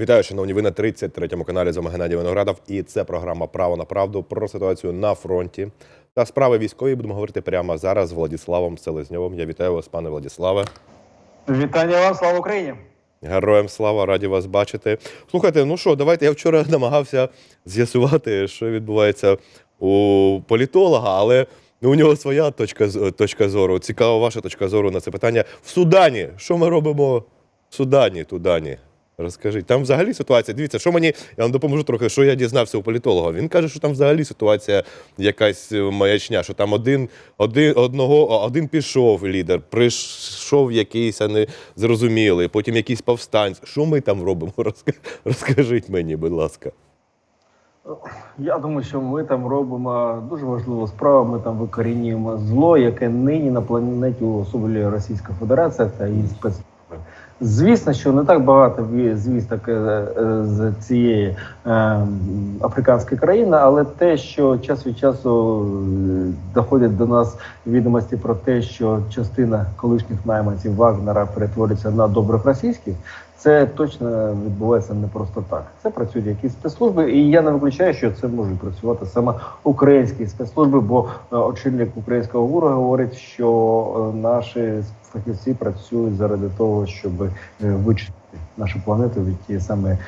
Вітаю, шановні. Ви на 33-му каналі з вами Геннадій Виноградов. І це програма Право на правду про ситуацію на фронті та справи військові. Будемо говорити прямо зараз з Владиславом Селезньовим. Я вітаю вас, пане Владиславе. Вітання вам, слава Україні! Героям слава, раді вас бачити. Слухайте, ну що, давайте я вчора намагався з'ясувати, що відбувається у політолога, але ну, у нього своя точка, точка зору. Цікава ваша точка зору на це питання. В Судані. Що ми робимо в Судані, Тудані? Розкажіть, там взагалі ситуація. Дивіться, що мені я вам допоможу трохи, що я дізнався у політолога. Він каже, що там взагалі ситуація якась е, маячня, що там один, один, одного, один пішов лідер, прийшов якийсь а не зрозумілий, потім якийсь повстанець. Що ми там робимо? Розкажіть мені, будь ласка. Я думаю, що ми там робимо дуже важливу справу. Ми там викорінюємо зло, яке нині на планеті уособлює Російська Федерація та її спецслужби. Звісно, що не так багато ві- звісток е, е, з цієї е, африканської країни, але те, що час від часу доходять до нас відомості про те, що частина колишніх найманців Вагнера перетворюється на добрих російських, це точно відбувається не просто так. Це працюють якісь спецслужби, і я не виключаю, що це можуть працювати саме українські спецслужби, бо е, очільник українського ГУРу говорить, що е, наші фахівці працюють заради того, щоб е, вичистити нашу планету від тієї саме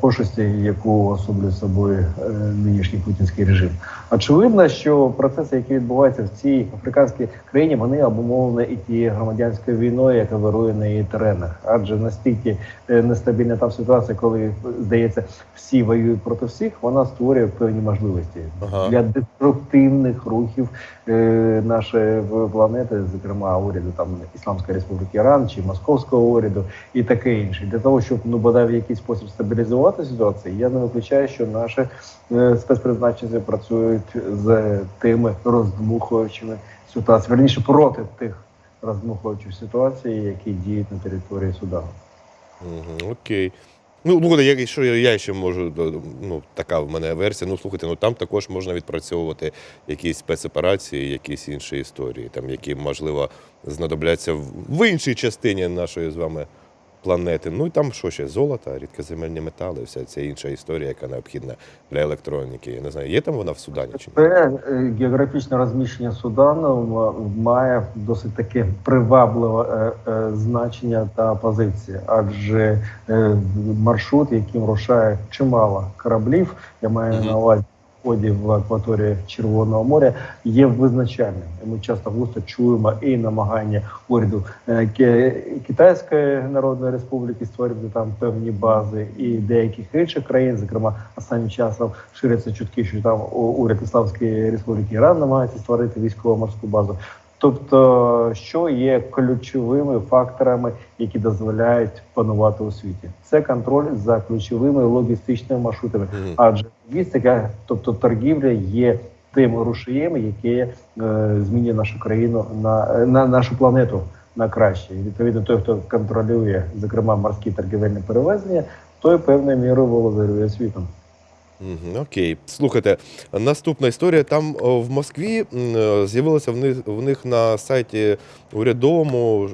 пошесті, яку особлює собою е, нинішній путінський режим. Очевидно, що процеси, які відбуваються в цій африканській країні, вони обумовлені і тією громадянською війною, яка вирує на її теренах. Адже настільки е, нестабільна там ситуація, коли здається, всі воюють проти всіх, вона створює певні можливості Ага. для деструктивних рухів е, нашої планети, зокрема уряду там Ісламської Республіки Іран чи Московського уряду і таке інше. Для того, щоб ну бодай в якийсь спосіб стабілізувати ситуацію, я не виключаю, що наші е, спецпризначенці працюють з тими роздмухуючими ситуації, верніше проти тих роздмухуючих ситуацій, які діють на території Судану. Окей. Ну, слухайте, я, що я, ще можу, ну, така в мене версія. Ну, слухайте, ну там також можна відпрацьовувати якісь спецоперації, якісь інші історії, там, які, можливо, знадобляться в іншій частині нашої з вами планети. Ну і там що ще? Золото, рідкоземельні метали, вся ця інша історія, яка необхідна для електроніки. Я не знаю, є там вона в Судані чи ні? Це е, географічне розміщення Судану має досить таке привабливе е, е, значення та позиція, адже маршрут, яким рушає чимало кораблів, я маю на увазі вході в акваторії Червоного моря, є визначальним. Ми часто густо чуємо і намагання уряду е, Китайської Народної Республіки створити там певні бази, і деяких інших країн, зокрема останнім часом ширяться чутки, що там уряд Ісламської Республіки Іран намагається створити військово-морську базу. Тобто, що є ключовими факторами, які дозволяють панувати у світі, це контроль за ключовими логістичними маршрутами. Адже логістика, тобто торгівля, є тим рушієм, яке змінює нашу країну на, на нашу планету на краще. І відповідно, той, хто контролює, зокрема морські торгівельні перевезення, той певною мірою володарює світом. Мгм, Окей, слухайте, наступна історія. Там в Москві е, з'явилося в них, в них на сайті урядовому,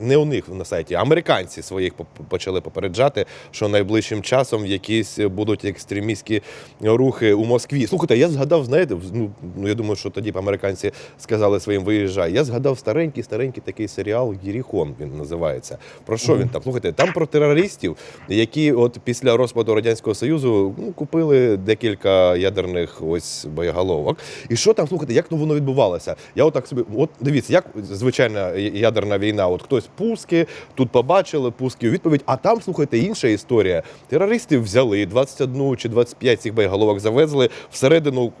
не у них на сайті, американці своїх почали попереджати, що найближчим часом якісь будуть екстремістські рухи у Москві. Слухайте, я згадав, знаєте, ну, ну я думаю, що тоді б американці сказали своїм виїжджай. Я згадав старенький, старенький такий серіал Єріхон. Він називається. Про що він там? Слухайте, там про терористів, які от після розпаду радянського союзу ну, купили декілька ядерних ось боєголовок. І що там слухайте, як ну, воно відбувалося? Я отак собі, от дивіться, як звичайна ядерна війна. От хтось пуски, тут побачили пуски у відповідь. А там слухайте інша історія. Терористи взяли 21 чи 25 цих боєголовок, завезли всередину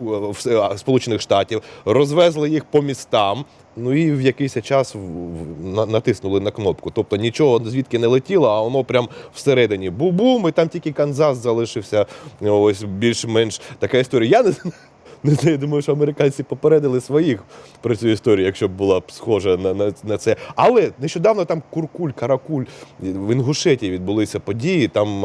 е, е, Сполучених Штатів, розвезли їх по містам. Ну і в якийсь час натиснули на кнопку. Тобто нічого звідки не летіло, а воно прям всередині бу-бум, і там тільки Канзас залишився. Ось більш-менш така історія. Я не, я думаю, що американці попередили своїх про цю історію, якщо б була б схожа на, на, на це. Але нещодавно там куркуль, каракуль в Інгушеті відбулися події. Там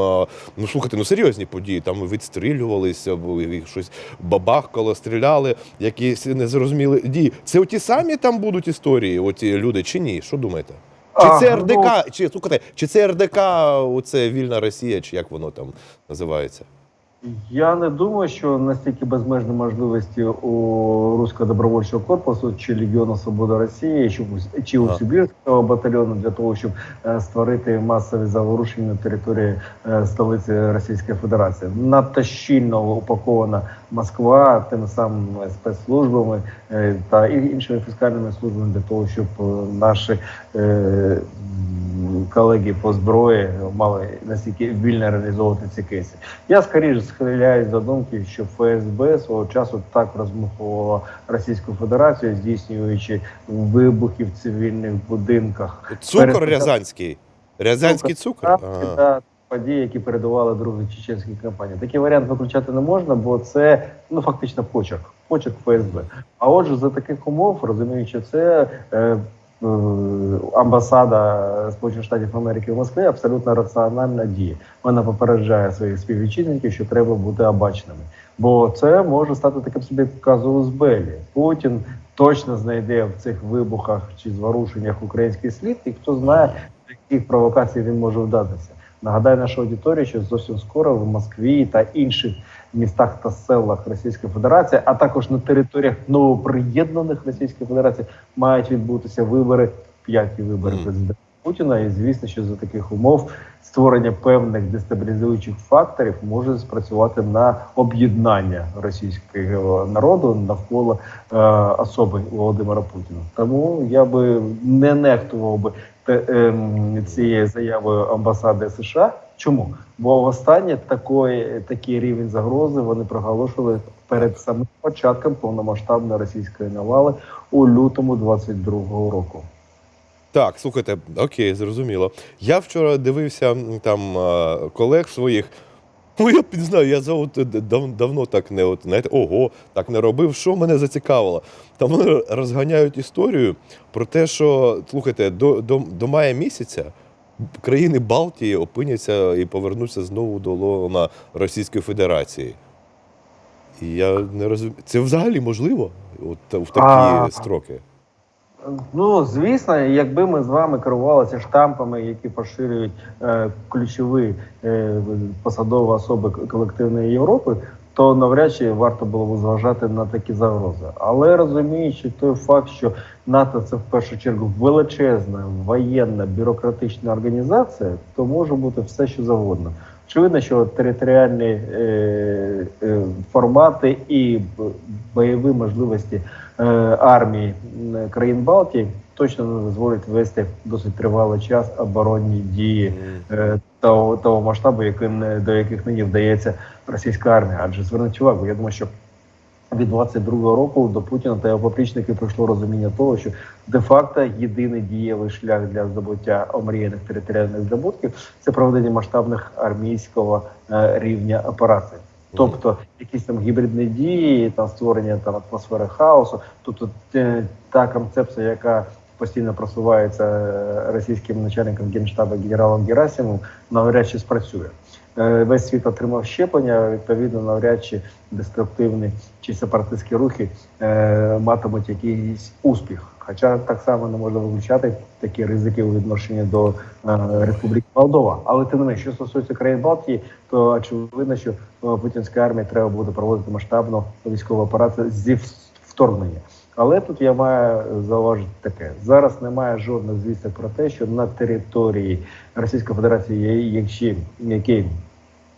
ну слухайте, ну серйозні події. Там відстрілювалися, щось бабахкало, стріляли, якісь незрозуміли дії. Це оті самі там будуть історії, оті люди чи ні? Що думаєте? Чи це ну, РДК, чи слухайте, чи це РДК, оце вільна Росія, чи як воно там називається? Я не думаю, що настільки безмежні можливості у руського добровольчого корпусу чи Легіону Свобода Росії, у- чи у Сибірського батальйону для того, щоб е, створити масові заворушення на території е, столиці Російської Федерації. Надто щільно упакована Москва тими самими спецслужбами е, та іншими фіскальними службами для того, щоб е, наші е, колеги по зброї мали настільки вільно реалізовувати ці кейси. Я скоріше схиляюсь до думки, що ФСБ свого часу так розмахувала Російську Федерацію, здійснюючи вибухи в цивільних будинках. Цукор Перед- Рязанський. Рязанський цукор? Ага. події, які передували другій чеченській кампанії. Такий варіант виключати не можна, бо це ну фактично почерк, почерк ФСБ. А отже, за таких умов, розуміючи це. Е, Амбасада Сполучених Штатів Америки в Москві абсолютно раціональна діє. Вона попереджає своїх співвітчизників, що треба бути обачними, бо це може стати таким собі казус белі. Путін точно знайде в цих вибухах чи зворушеннях український слід, і хто знає, до яких провокацій він може вдатися. Нагадаю нашу аудиторію, що зовсім скоро в Москві та інших містах та селах Російської Федерації, а також на територіях новоприєднаних Російської Федерації, мають відбутися вибори, п'яті вибори президента Путіна. І звісно, що за таких умов створення певних дестабілізуючих факторів може спрацювати на об'єднання російського народу навколо е, особи Володимира Путіна. Тому я би не нехтував би ем, цією заявою амбасади США. Чому? Бо востаннє такої, такий рівень загрози вони проголошували перед самим початком повномасштабної російської навали у лютому 22-го року. Так, слухайте, окей, зрозуміло. Я вчора дивився там е, колег своїх. Ну, я не знаю, я за от, дав, давно так не от, знаєте, ого, так не робив. Що мене зацікавило? Там розганяють історію про те, що слухайте, до, до, до мая місяця країни Балтії опиняться і повернуться знову до лона Російської Федерації. І я не розумію. Це взагалі можливо? От, в такі А. строки. Ну, звісно, якби ми з вами керувалися штампами, які поширюють е, ключові е, посадові особи колективної Європи, то навряд чи варто було зважати на такі загрози. Але розуміючи той факт, що НАТО це в першу чергу величезна воєнна бюрократична організація, то може бути все, що завгодно. Очевидно, що територіальні е, е, формати і бойові можливості е, армії країн Балтії точно не дозволять вести досить тривалий час оборонні дії е, того, того масштабу, яким не- до яких нині вдається російська армія. Адже зверніть увагу, я думаю, що від 22-го року до Путіна та його поплічників прийшло розуміння того, що де-факто єдиний дієвий шлях для здобуття омріяних територіальних здобутків це проведення масштабних армійського е, рівня операцій. Тобто якісь там гібридні дії, там створення там атмосфери хаосу, тобто та концепція, яка постійно просувається е, російським начальником генштабу генералом Герасимовим, навряд чи спрацює. Е, Весь світ отримав щеплення, відповідно, навряд чи деструктивні чи сепаратистські рухи е, матимуть якийсь успіх. Хоча так само не можна виключати такі ризики у відношенні до Республіки Молдова. Але тим не менше, що стосується країн Балтії, то очевидно, що путінська армія треба буде проводити масштабну військову операцію зі вторгнення. Але тут я маю зауважити таке: зараз немає жодних звісток про те, що на території Російської Федерації, якщо які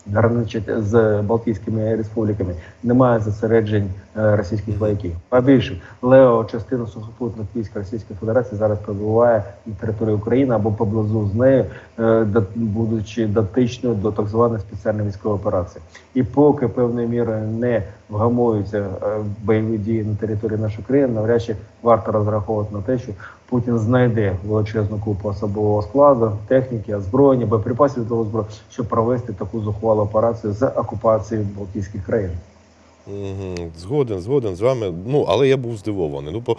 граничать з Балтійськими республіками, немає зосереджень російських вояків. А більше Лео частина сухопутних військ Російської Федерації зараз перебуває на території України або поблизу з нею, е, будучи дотичною до так званої спеціальної військової операції. І поки певною мірою не вгамуються е, бойові дії на території нашої країни, навряд чи варто розраховувати на те, що Путін знайде величезну купу особового складу, техніки, озброєння, боєприпасів до озброєння, щоб провести таку зухвалу операцію з окупації Балтійських країн. Угу. Згоден, згоден з вами. Ну, але я був здивований. Ну, бо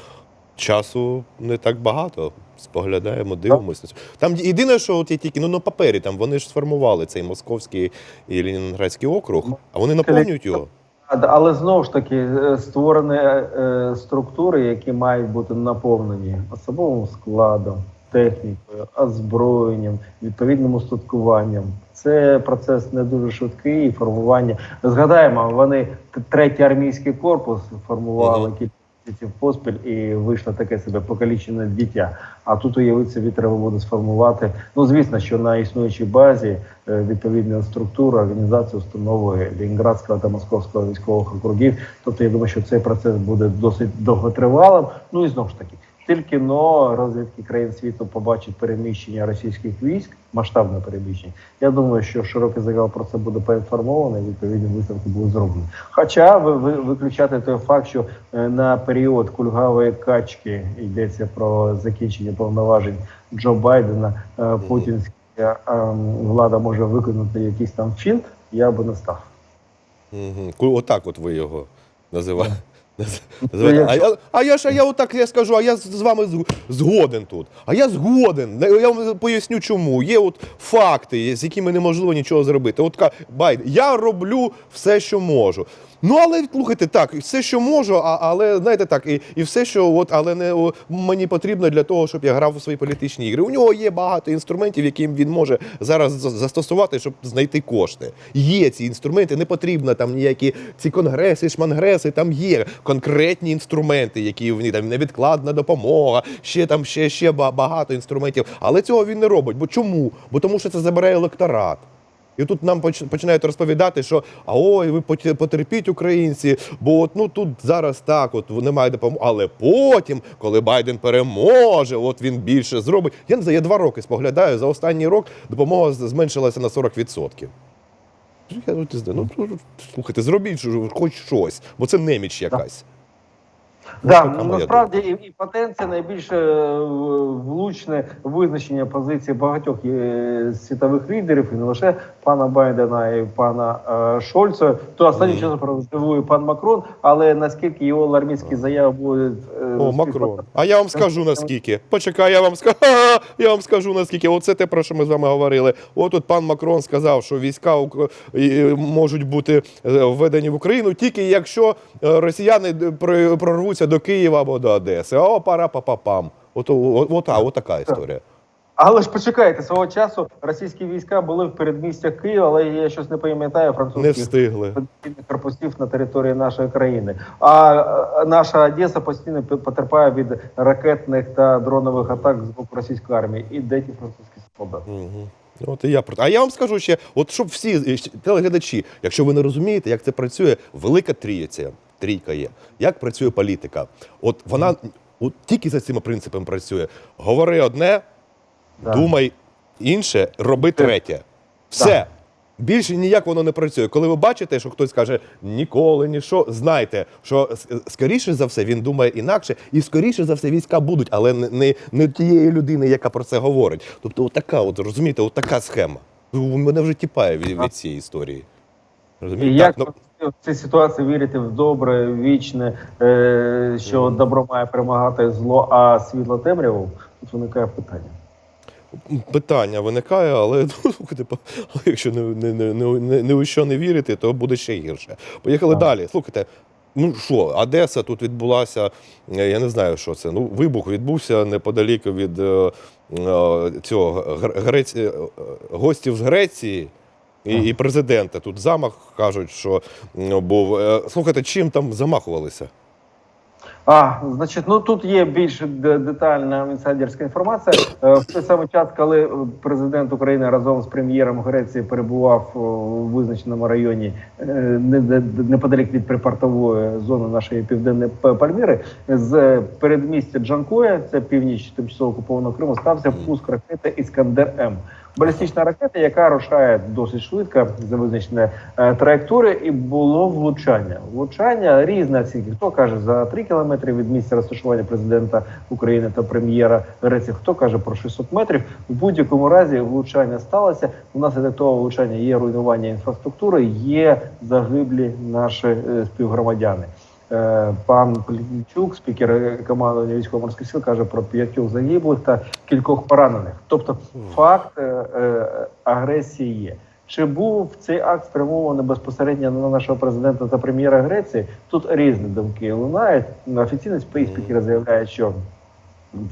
часу не так багато. Споглядаємо, дивимося. Там єдине, що от є тільки ну, на папері, там вони ж сформували цей московський і Ленінградський округ, а вони наповнюють його. Але знову ж таки е, створені е, структури, які мають бути наповнені особовим складом, технікою, озброєнням, відповідним устаткуванням. Це процес не дуже швидкий. Формування згадаємо, вони третій армійський корпус формували кілька місяців поспіль і вийшло таке себе покалічене дитя. А тут уявити собі треба буде сформувати. Ну звісно, що на існуючій базі е, відповідна структура, організація установи Лінградського та Московського військових округів. Тобто я думаю, що цей процес буде досить довготривалим. Ну і знову ж таки, тільки но розвідки країн світу побачать переміщення російських військ, масштабне переміщення. Я думаю, що широкий загал про це буде поінформований, відповідні висновки будуть зроблені. Хоча ви, ви виключати той факт, що е, на період кульгавої качки йдеться про закінчення повноважень Джо Байдена, е, путінська е, ем, влада може виконати якийсь там фінт, я би не став. Угу. Отак от ви його називаєте. Ну, А, я, а я ж а я отак я скажу, а я з вами згоден тут. А я згоден. Я вам поясню, чому. Є от факти, з якими неможливо нічого зробити. От Байден, я роблю все, що можу. Ну, але слухайте, так, все, що можу, а, але знаєте так, і, і все, що от, але не о, мені потрібно для того, щоб я грав у свої політичні ігри. У нього є багато інструментів, яким він може зараз за- застосувати, щоб знайти кошти. Є ці інструменти, не потрібно там ніякі ці конгреси, шмангреси. Там є конкретні інструменти, які в ній там невідкладна допомога, ще там ще, ще ба- багато інструментів. Але цього він не робить. Бо чому? Бо тому, що це забирає електорат. І тут нам поч- починають розповідати, що а ой, ви потерпіть українці, бо от ну тут зараз так, от немає допомоги. Але потім, коли Байден переможе, от він більше зробить. Я не знаю, я два роки споглядаю. За останній рік допомога зменшилася на 40%. Я ну ну, слухайте, зробіть хоч щось, бо це неміч якась. Ну, Да, така насправді і, і потенція найбільше е, влучне визначення позиції багатьох е, світових лідерів, і не лише пана Байдена і пана е, Шольца. То останнім часом продемонструє пан Макрон, але наскільки його алармійські заяви будуть е, О, Макрон. А я вам скажу наскільки. Почекай, я вам скажу. Я вам скажу наскільки. Оце те, про що ми з вами говорили. От тут пан Макрон сказав, що війська можуть бути е, введені в Україну тільки якщо росіяни д- про- до Києва або до Одеси. О, пара па па От, от, от, от така історія. Але ж почекайте, свого часу російські війська були в передмістях Києва, але я щось не пам'ятаю Не встигли. корпусів на території нашої країни. А наша Одеса постійно потерпає від ракетних та дронових атак з боку російської армії. І де ті французькі солдати? Угу. От і я про а я вам скажу ще, от щоб всі телеглядачі, якщо ви не розумієте, як це працює, велика трійця, трійка є. Як працює політика? От вона от тільки за цими принципами працює. Говори одне, Да. думай інше, роби третє. Все. Більше ніяк воно не працює. Коли ви бачите, що хтось каже ніколи, нічого, знайте, що скоріше за все він думає інакше, і скоріше за все війська будуть, але не, не, не тієї людини, яка про це говорить. Тобто, отака, от розумієте, отака схема. Ну, Мене вже тіпає від, від цієї історії. Розумієте? як Так, ну, в цій ситуації вірити в добре, вічне, е, що добро має перемагати зло, а світло темряву? Тут виникає питання. питання виникає, але ну, слухайте, по- якщо не, не, не, не, не, у що не вірити, то буде ще гірше. Поїхали Так. далі. Слухайте. Ну що, Одеса тут відбулася, я не знаю, що це. Ну, вибух відбувся неподалік від е, е, цього Гр- Греці... е, гостів з Греції і, і президента. Тут замах кажуть, що був. Е, Слухайте, чим там замахувалися? А, значить, ну тут є більш детальна інсайдерська інформація. Е, В той самий час, коли президент України разом з прем'єром Греції перебував у визначеному районі е, не- не- неподалік від припортової зони нашої південної Пальміри, з передмістя Джанкоя, це північ тимчасово окупованого Криму, стався пуск ракети Іскандер М. Балістична ракета, яка рушає досить швидко за визначені е, траєкторії, і було влучання. Влучання різні оцінки. Хто каже за 3 кілометри від місця розташування президента України та прем'єра Греції, хто каже про 600 метрів. В будь-якому разі влучання сталося. У нас від того влучання є руйнування інфраструктури, є загиблі наші е, співгромадяни. Е, Пан Плінчук, спікер е, командування військово-морських сил, каже про п'ятьох загиблих та кількох поранених. Тобто, факт е, агресії є. Чи був цей акт спрямований безпосередньо на нашого президента та прем'єра Греції? Тут різні думки лунають. Офіційний спікер заявляє, що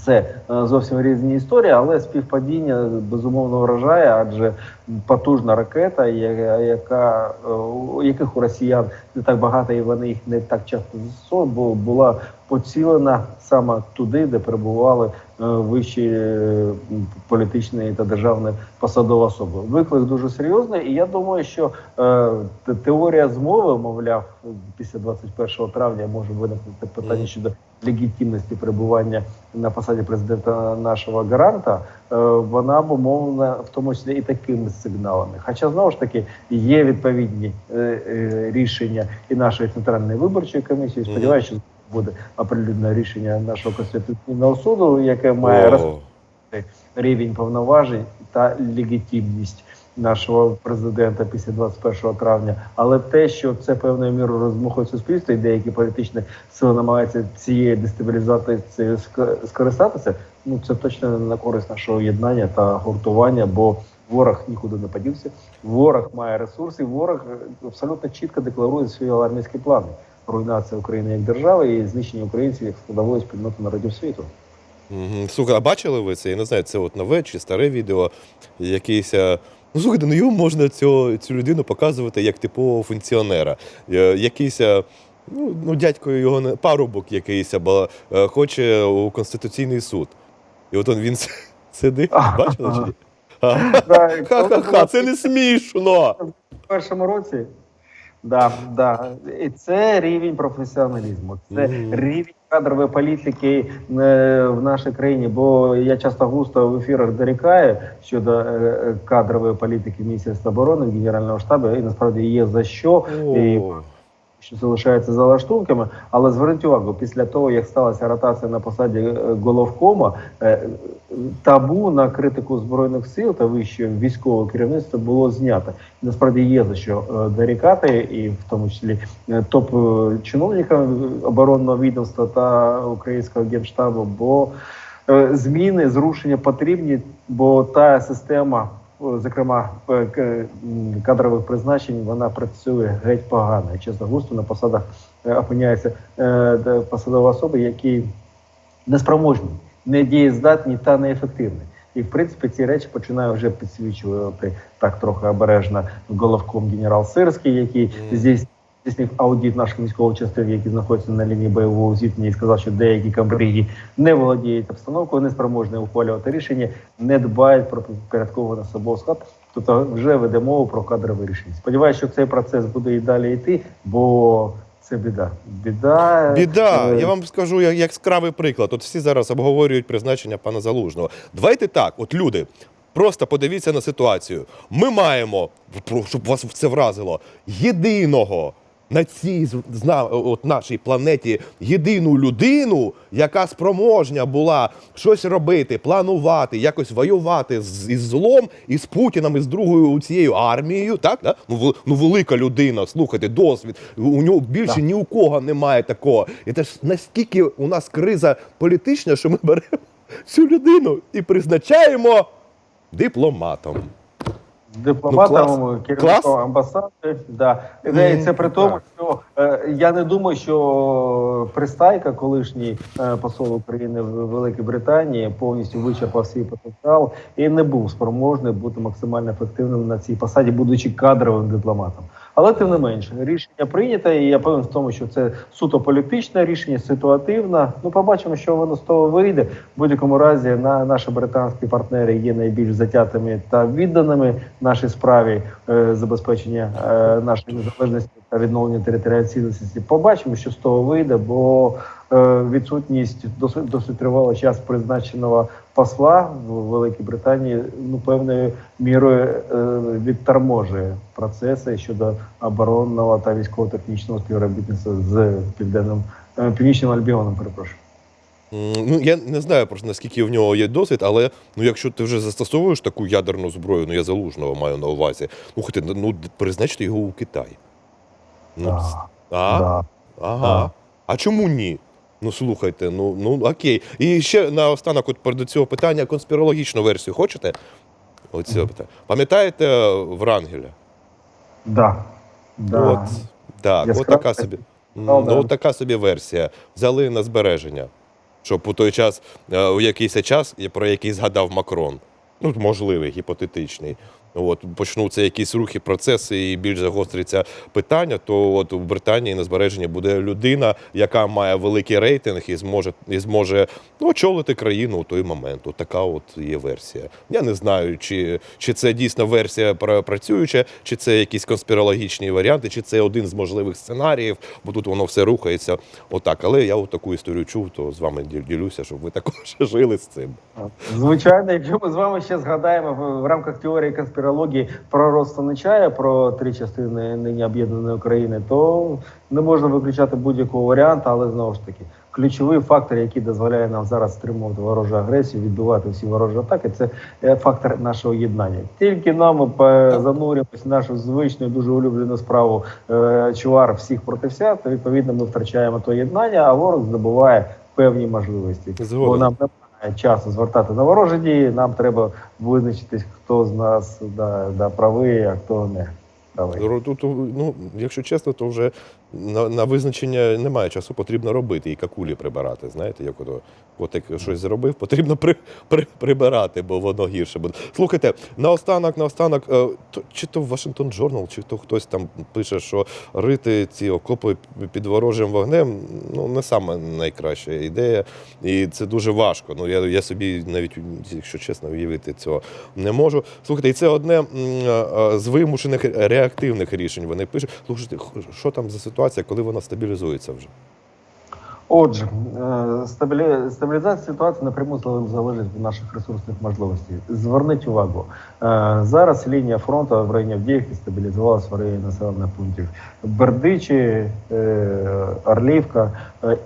Це е, зовсім різні історії, але співпадіння безумовно вражає, адже потужна ракета, яка е, яких у росіян не так багато, і вони їх не так часто застосовують, бо була поцілена саме туди, де перебували е, вищі політичні та державні посадові особи. Виклик дуже серйозний, і я думаю, що теорія змови, мовляв, після 21 травня може виникнути питання щодо легітимності перебування на посаді президента нашого гаранта, е, вона обумовлена в тому числі і такими сигналами. Хоча знову ж таки є відповідні е, е, рішення і нашої центральної виборчої комісії. Сподіваюся, що буде оприлюднене рішення нашого конституційного суду, яке має розповісти рівень повноважень та легітимність нашого президента після 21 травня. Але те, що це певною мірою розмухує суспільство, і деякі політичні сили намагаються цієї дестабілізації скористатися, ну це точно не на користь нашого єднання та гуртування, бо ворог нікуди не подівся. Ворог має ресурси, ворог е, абсолютно чітко декларує свої алармійські плани. Руйнація України як держави і знищення українців як складової спільноти народів світу. Слухай, а бачили ви це? Я не знаю, це от нове чи старе відео, якийсь. Ну, слухайте, ну його можна цю, цю людину показувати як типового функціонера. Е, Якийсь, е, ну, ну дядько його не парубок якийсь, або е, хоче у Конституційний суд. І от он він сидить, бачили чи ні? Ха-ха-ха, це не смішно. в першому році. Да, да. І це рівень професіоналізму, це рівень кадрової політики е, в нашій країні. Бо я часто густо в ефірах дорікаю щодо е, е, кадрової політики Міністерства оборони, Генерального штабу, і насправді є за що. І О, що залишається за лаштунками, але зверніть увагу, після того як сталася ротація на посаді е, головкома, е, табу на критику збройних сил та вищого військового керівництва було знято. Насправді є за що е, дорікати, і в тому числі топ чиновникам оборонного відомства та українського генштабу, бо зміни зрушення потрібні, бо та система. Е, Зокрема, е, кадрових призначень вона працює геть погано. І, Чесно густо на посадах е, опиняються е, посадові особи, які неспроможні, недієздатні та неефективні. І в принципі ці речі починає вже підсвічувати так трохи обережно головком генерал Сирський, який Мгм. Здійснив аудит наших військових частин, які знаходяться на лінії бойового зіткнення, і сказав, що деякі комбриги не володіють обстановкою, не спроможні ухвалювати рішення, не дбають про підпорядкований особовий склад. Тобто вже веде мову про кадрове рішення. Сподіваюся, що цей процес буде і далі йти, бо це біда. Біда. Біда, е, я вам скажу як яскравий приклад. От всі зараз обговорюють призначення пана Залужного. Давайте так, от люди, просто подивіться на ситуацію. Ми маємо, щоб вас це вразило, єдиного на цій от нашій планеті єдину людину, яка спроможня була щось робити, планувати, якось воювати з із злом, і з Путіним, і з другою цією армією. Так, да? ну, ну велика людина, слухайте, досвід. У нього більше Да. ні у кого немає такого. І це ж наскільки у нас криза політична, що ми беремо цю людину і призначаємо дипломатом. Дипломатом, Ну, керівником амбасади. Да. І це при тому, що е, я не думаю, що Пристайка, колишній е, посол України в Великій Британії, повністю вичерпав свій потенціал і не був спроможний бути максимально ефективним на цій посаді, будучи кадровим дипломатом. Але тим не менше, рішення прийнято, і я певен в тому, що це суто політичне рішення, ситуативне. Ну, побачимо, що воно з того вийде. В будь-якому разі на наші британські партнери є найбільш затятими та відданими нашій справі е, забезпечення е, нашої незалежності та відновлення територіальної цілісності. Побачимо, що з того вийде, бо е, відсутність досить досить тривалий час призначеного посла в Великій Британії ну певною мірою е, відторможує процеси щодо оборонного та військово-технічного співробітництва з південним е, північним Альбіоном. Перепрошую. Ну, я не знаю просто наскільки в нього є досвід, але ну, якщо ти вже застосовуєш таку ядерну зброю, ну я залужного маю на увазі, ну хоч ну, призначте його у Китай. Ну, Да, а? да. Ага. Да. А чому ні? Ну слухайте, ну, ну окей. І ще наостанок, от перед цього питання, конспірологічну версію хочете? Оце питання. Пам'ятаєте е, Врангеля? Да. Да. От, так, от така собі. Ну, от така собі версія. Взяли на збереження. щоб у той час, е, у якийсь час, про який згадав Макрон, ну, можливий, гіпотетичний. От, почнуться якісь рухи, процеси і більш загостриться питання, то от у Британії на збереженні буде людина, яка має великий рейтинг і зможе і зможе ну, очолити країну у той момент. От така от є версія. Я не знаю, чи, чи це дійсно версія пра- працююча, чи це якісь конспірологічні варіанти, чи це один з можливих сценаріїв, бо тут воно все рухається отак. Але я от таку історію чув, то з вами ділюся, щоб ви також жили з цим. Звичайно, якщо ми з вами ще згадаємо в, в рамках теорії конспірології про рост Нечая, про три частини нині об'єднаної України, то не можна виключати будь-якого варіанту, але знову ж таки. Ключовий фактор, який дозволяє нам зараз стримувати ворожу агресію, відбивати всі ворожі атаки, це е, фактор нашого єднання. Тільки нам ми занурюємось нашу звичну, дуже улюблену справу е, чувар всіх проти вся, то відповідно ми втрачаємо то єднання, а ворог здобуває певні можливості. Згоден. Бо нам часу звертати на ворожі дії. Нам треба визначитись, хто з нас да, да, правий, а хто не правий. Ну, якщо чесно, то вже на, на визначення немає часу, потрібно робити і какулі прибирати. Знаєте, як ото котик щось зробив, потрібно при, при, прибирати, бо воно гірше буде. Слухайте, наостанок, наостанок, е, чи то Washington Journal, чи то хтось там пише, що рити ці окопи під ворожим вогнем ну, не саме найкраща ідея. І це дуже важко. Ну, я, я собі навіть, якщо чесно, уявити цього не можу. Слухайте, і це одне м, е, з вимушених реактивних рішень. Вони пишуть. Слухайте, що там за ситуація, коли вона стабілізується вже? Отже, е, стабілі... стабілізація ситуації напряму зал- залежить від наших ресурсних можливостей. Зверніть увагу, е, зараз лінія фронту в районі Авдіївки стабілізувалася в районі населених пунктів Бердичі, е, Орлівка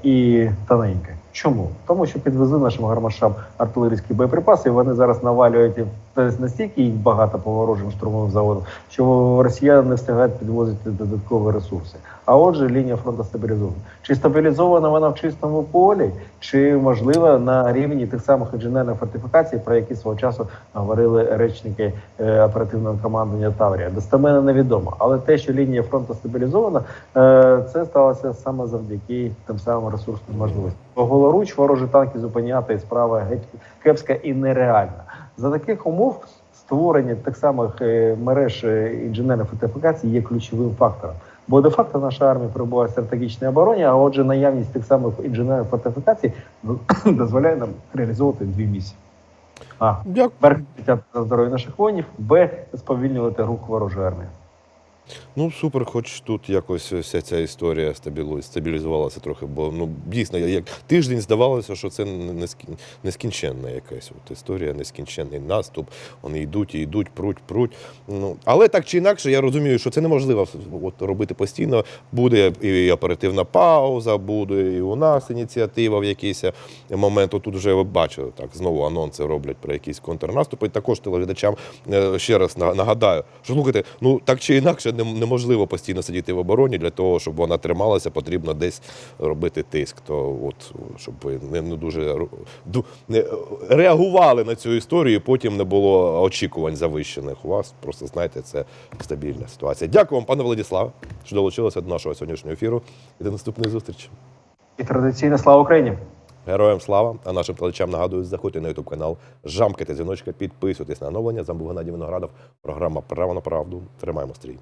і Тоненьке. Чому? Тому що підвезли нашим гармашам артилерійські боєприпаси, і вони зараз навалюють тобто настільки їх багато по ворожим штурмовим заводам, що росіяни не встигають підвозити додаткові ресурси. А отже, лінія фронту стабілізована. Чи стабілізована вона в чистому полі, чи можливо на рівні тих самих інженерних фортифікацій, про які свого часу говорили речники е, оперативного командування Таврія? Достеменно невідомо. Але те, що лінія фронту стабілізована, е, це сталося саме завдяки тим самим ресурсним можливостям. Голоруч ворожі танки зупиняти справа геть кепська і нереальна. За таких умов створення тих самих е, мереж е, інженерних фортифікацій є ключовим фактором. Бо де-факто наша армія перебуває в стратегічній обороні, а отже, наявність тих самих інженерних фортифікацій ну, дозволяє нам реалізовувати дві місії. А перше за здоров'я наших воїнів, б сповільнювати рух ворожої армії. Ну, супер, хоч тут якось вся ця історія стабілізувалася трохи, бо ну дійсно, як тиждень здавалося, що це нескінченна якась от історія, нескінченний наступ. Вони йдуть і йдуть, пруть, пруть. Ну, але так чи інакше, я розумію, що це неможливо от, робити постійно. Буде і оперативна пауза, буде і у нас ініціатива в якийсь момент. Тут вже бачили, так знову анонси роблять про якісь контрнаступи. Також телеглядачам е, ще раз нагадаю, що слухайте, ну так чи інакше неможливо постійно сидіти в обороні. Для того, щоб вона трималася, потрібно десь робити тиск. То от щоб ви не, не дуже не, реагували на цю історію, і потім не було очікувань завищених у вас. Просто знайте, це стабільна ситуація. Дякую вам, пане Владиславе, що долучилися до нашого сьогоднішнього ефіру. І до наступної зустрічі. І традиційно слава Україні! Героям слава! А нашим телечам нагадую, заходьте на ютуб канал, жамкайте дзвіночка, підписуйтесь на оновлення. З вами був Геннадій Виноградов. Програма Право на правду. Тримаємо стрій.